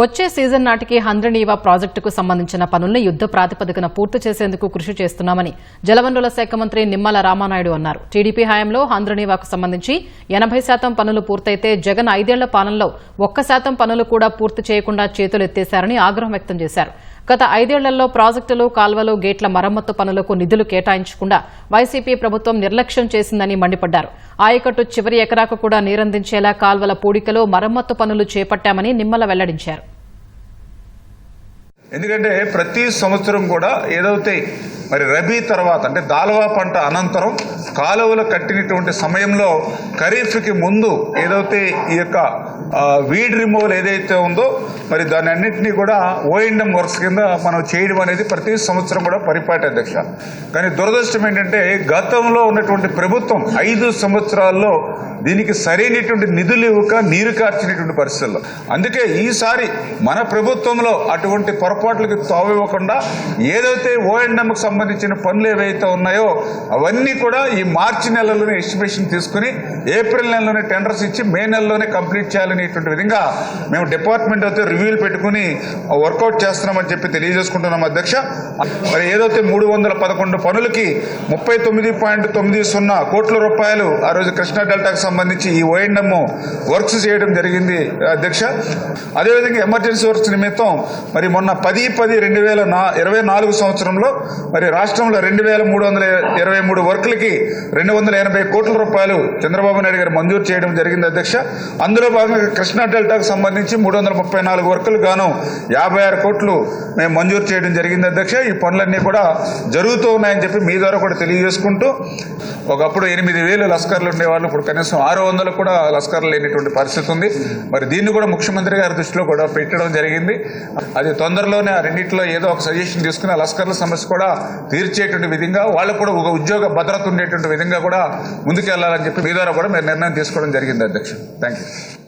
వచ్చే సీజన్ నాటికి హంద్రనీవా ప్రాజెక్టుకు సంబంధించిన పనుల్ని యుద్ద ప్రాతిపదికన పూర్తి చేసేందుకు కృషి చేస్తున్నామని జలవనరుల శాఖ మంత్రి నిమ్మల రామానాయుడు అన్నారు. టీడీపీ హయాంలో హంద్రనీవాకు సంబంధించి ఎనభై శాతం పనులు పూర్తయితే జగన్ ఐదేళ్ళ పాలనలో ఒక్క శాతం పనులు కూడా పూర్తి చేయకుండా చేతులెత్తేశారని ఆగ్రహం వ్యక్తం చేశారు. గత ఐదేళ్ళలో ప్రాజెక్టులు కాల్వలు గేట్ల మరమ్మతు పనులకు నిధులు కేటాయించకుండా వైసీపీ ప్రభుత్వం నిర్లక్ష్యం చేసిందని మండిపడ్డారు. ఆయకట్టు చివరి ఎకరాకు కూడా నీరందించేలా కాల్వల పూడికలో మరమ్మతు పనులు చేపట్టామని నిమ్మల వెల్లడించారు. ఎందుకంటే ప్రతి సంవత్సరం కూడా ఏదైతే మరి రబీ తర్వాత అంటే దాల్వా పంట అనంతరం కాలువలు కట్టినటువంటి సమయంలో ఖరీఫ్కి ముందు ఏదైతే ఈ యొక్క వీడ్ రిమూవల్ ఏదైతే ఉందో మరి దాని అన్నింటినీ కూడా ఓఎండం వర్క్స్ కింద మనం చేయడం అనేది ప్రతి సంవత్సరం కూడా పరిపాటి అధ్యక్ష. కానీ దురదృష్టం ఏంటంటే గతంలో ఉన్నటువంటి ప్రభుత్వం ఐదు సంవత్సరాల్లో దీనికి సరైనటువంటి నిధులు ఇవ్వక నీరు కార్చినటువంటి పరిస్థితుల్లో. అందుకే ఈసారి మన ప్రభుత్వంలో అటువంటి పొరపాట్లకు తావివ్వకుండా ఏదైతే ఓఎండ్ఎంకి సంబంధించిన పనులు ఏవైతే ఉన్నాయో అవన్నీ కూడా ఈ మార్చి నెలలోనే ఎస్టిమేషన్ తీసుకుని ఏప్రిల్ నెలలోనే టెండర్స్ ఇచ్చి మే నెలలోనే కంప్లీట్ చేయాలనేటువంటి విధంగా మేము డిపార్ట్మెంట్ అయితే రివ్యూలు పెట్టుకుని వర్కౌట్ చేస్తున్నామని చెప్పి తెలియజేసుకుంటున్నాం అధ్యక్ష. మరి ఏదైతే మూడు వందల పదకొండు పనులకి ముప్పై తొమ్మిది పాయింట్ తొమ్మిది సున్నా కోట్ల రూపాయలు ఆ రోజు కృష్ణా డెల్టాకు సంబంధించి ఈ ఓఎన్ఎం వర్క్స్ చేయడం జరిగింది అధ్యక్ష. అదేవిధంగా ఎమర్జెన్సీ వర్క్స్ నిమిత్తం మరి మొన్న పది పది రెండు వేల ఇరవై నాలుగు సంవత్సరంలో మరి రాష్ట్రంలో రెండు వేల మూడు వందల ఇరవై మూడు వర్కులకి రెండు వందల ఎనభై కోట్ల రూపాయలు చంద్రబాబు నాయుడు గారు మంజూరు చేయడం జరిగింది అధ్యక్ష. అందులో భాగంగా కృష్ణా డెల్టాకు సంబంధించి మూడు వందల ముప్పై నాలుగు వర్కులు గాను యాభై ఆరు కోట్లు మేము మంజూరు చేయడం జరిగింది అధ్యక్ష. ఈ పనులన్నీ కూడా జరుగుతూ ఉన్నాయని చెప్పి మీ ద్వారా కూడా తెలియజేసుకుంటూ ఒకప్పుడు ఎనిమిది వేలు లస్కర్లు ఉండేవాళ్ళు ఇప్పుడు కనీసం ఆరు వందలు కూడా లస్కర్ లేనిటువంటి పరిస్థితి ఉంది. మరి దీన్ని కూడా ముఖ్యమంత్రి గారి దృష్టిలో కూడా పెట్టడం జరిగింది. అది తొందరలోనే ఆ రెండింటిలో ఏదో ఒక సజెషన్ తీసుకుని ఆ లస్కర్ల సమస్య కూడా తీర్చేటువంటి విధంగా వాళ్ళకు కూడా ఒక ఉద్యోగ భద్రత ఉండేటువంటి విధంగా కూడా ముందుకెళ్ళాలని చెప్పి మీ ద్వారా కూడా మీరు నిర్ణయం తీసుకోవడం జరిగింది అధ్యక్ష థ్యాంక్ యూ